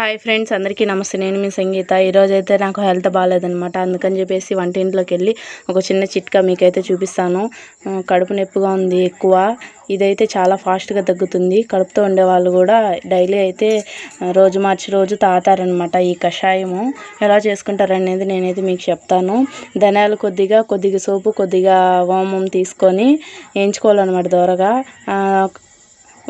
Hi friends అందరికీ నమస్తే. నేను మీ సంగీత. ఈరోజు అయితే నాకు హెల్త్ బాగాలేదనమాట అందుకని చెప్పేసి వంటింట్లోకి వెళ్ళి ఒక చిన్న చిట్కా మీకైతే చూపిస్తాను. కడుపు నొప్పిగా ఉంది ఎక్కువ. ఇదైతే చాలా ఫాస్ట్గా తగ్గుతుంది. కడుపుతో ఉండే వాళ్ళు కూడా డైలీ అయితే రోజు మార్చి రోజు తాతారనమాట ఈ కషాయము. ఎలా చేసుకుంటారనేది నేనైతే మీకు చెప్తాను. ధనియాలు కొద్దిగా కొద్దిగా సోపు కొద్దిగా వామం తీసుకొని వేయించుకోవాలన్నమాట దోరగా.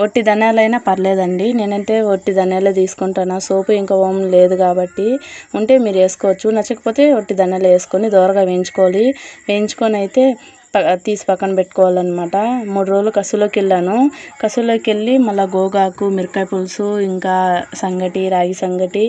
ఒట్టి ధనియాలైనా పర్లేదండి. నేనంటే ఒట్టి ధనియాలే తీసుకుంటాను. సోపు ఇంకా ఓం లేదు కాబట్టి ఉంటే మీరు వేసుకోవచ్చు. నచ్చకపోతే ఒట్టి ధనియాలు వేసుకొని దోరగా వేయించుకోవాలి. వేయించుకొని అయితే తీసి పక్కన పెట్టుకోవాలన్నమాట. మూడు రోజులు కసులోకి వెళ్ళాను. కసులోకి వెళ్ళి మళ్ళీ గోగాకు మిరకాయ పులుసు ఇంకా సంగటి రాగి సంగటి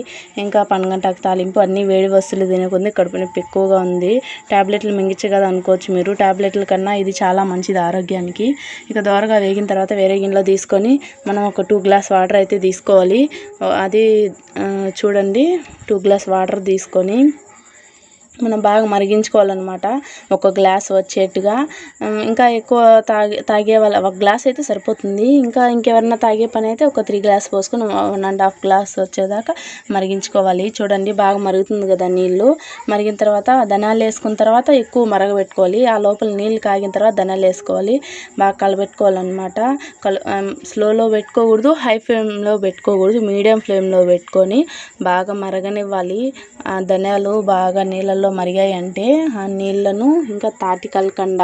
ఇంకా పనగంటాకు తాలింపు అన్నీ వేడి వస్తువులు తినకుంది. కడుపు నొప్పి ఎక్కువగా ఉంది. టాబ్లెట్లు మింగించే కదా అనుకోవచ్చు మీరు. ట్యాబ్లెట్ల కన్నా ఇది చాలా మంచిది ఆరోగ్యానికి. ఇక దోరగా వేగిన తర్వాత వేరే గిన్నెలో తీసుకొని మనం ఒక టూ గ్లాస్ వాటర్ అయితే తీసుకోవాలి. అది చూడండి. టూ గ్లాస్ వాటర్ తీసుకొని మనం బాగా మరిగించుకోవాలన్నమాట. ఒక గ్లాస్ వచ్చేట్టుగా. ఇంకా ఎక్కువ తాగే తాగే వాళ్ళ ఒక గ్లాస్ అయితే సరిపోతుంది. ఇంకా ఇంకెవరన్నా తాగే పని అయితే ఒక త్రీ గ్లాస్ పోసుకొని వన్ అండ్ హాఫ్ గ్లాస్ వచ్చేదాకా మరిగించుకోవాలి. చూడండి బాగా మరుగుతుంది కదా నీళ్ళు. మరిగిన తర్వాత ధనాలు వేసుకున్న తర్వాత ఎక్కువ మరగబెట్టుకోవాలి. ఆ లోపల నీళ్ళు కాగిన తర్వాత ధనాలు వేసుకోవాలి. బాగా కలబెట్టుకోవాలన్నమాట. కల స్లోలో పెట్టుకోకూడదు హై ఫ్లేమ్లో పెట్టుకోకూడదు మీడియం ఫ్లేమ్లో పెట్టుకొని బాగా మరగనివ్వాలి. ఆ ధనియాలు బాగా నీళ్ళల్లో మరిగాయి అంటే ఆ నీళ్ళను ఇంకా తాటి కలకండ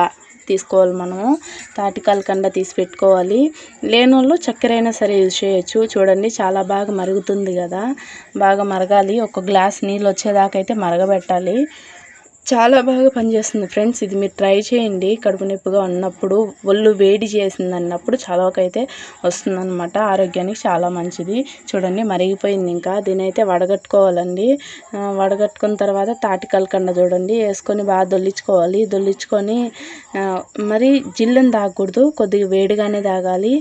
తీసుకోవాలి మనము. తాటి కలకండ తీసి పెట్టుకోవాలి. లేని వాళ్ళు చక్కెర అయినా సరే యూజ్ చేయొచ్చు. చూడండి చాలా బాగా మరుగుతుంది కదా. బాగా మరగాలి. ఒక గ్లాస్ నీళ్ళు వచ్చేదాకైతే మరగబెట్టాలి. చాలా బాగా పనిచేస్తుంది ఫ్రెండ్స్. ఇది మీరు ట్రై చేయండి. కడుపు నొప్పిగా ఉన్నప్పుడు ఒళ్ళు వేడి చేసింది అన్నప్పుడు చలవకైతే వస్తుందన్నమాట. ఆరోగ్యానికి చాలా మంచిది. చూడండి మరిగిపోయింది ఇంకా. దీనైతే వడగట్టుకోవాలండి. వడగట్టుకున్న తర్వాత తాటి కలకండ చూడండి. వేసుకొని బాగా దొల్లించుకోవాలి. దొల్లించుకొని మరి జిల్లుని తాగకూడదు. కొద్దిగా వేడిగానే తాగాలి.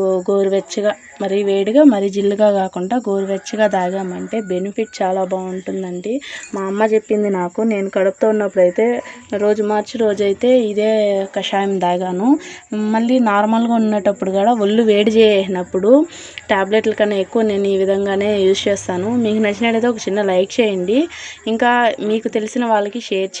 గో గోరువెచ్చగా మరి వేడిగా మరి జిల్లుగా కాకుండా గోరువెచ్చగా తాగామంటే బెనిఫిట్ చాలా బాగుంటుందండి. మా అమ్మ చెప్పింది నాకు. నేను కడుపుతో ఉన్నప్పుడు అయితే రోజు మార్చి రోజు అయితే ఇదే కషాయం తాగాను. మళ్ళీ నార్మల్గా ఉన్నప్పుడు కూడా ఒళ్ళు వేడి చేసినప్పుడు ట్యాబ్లెట్ల కన్నా ఎక్కువ నేను ఈ విధంగానే యూజ్ చేస్తాను. మీకు నచ్చినట్లయితే ఒక చిన్న లైక్ చేయండి. ఇంకా మీకు తెలిసిన వాళ్ళకి షేర్ చేయండి.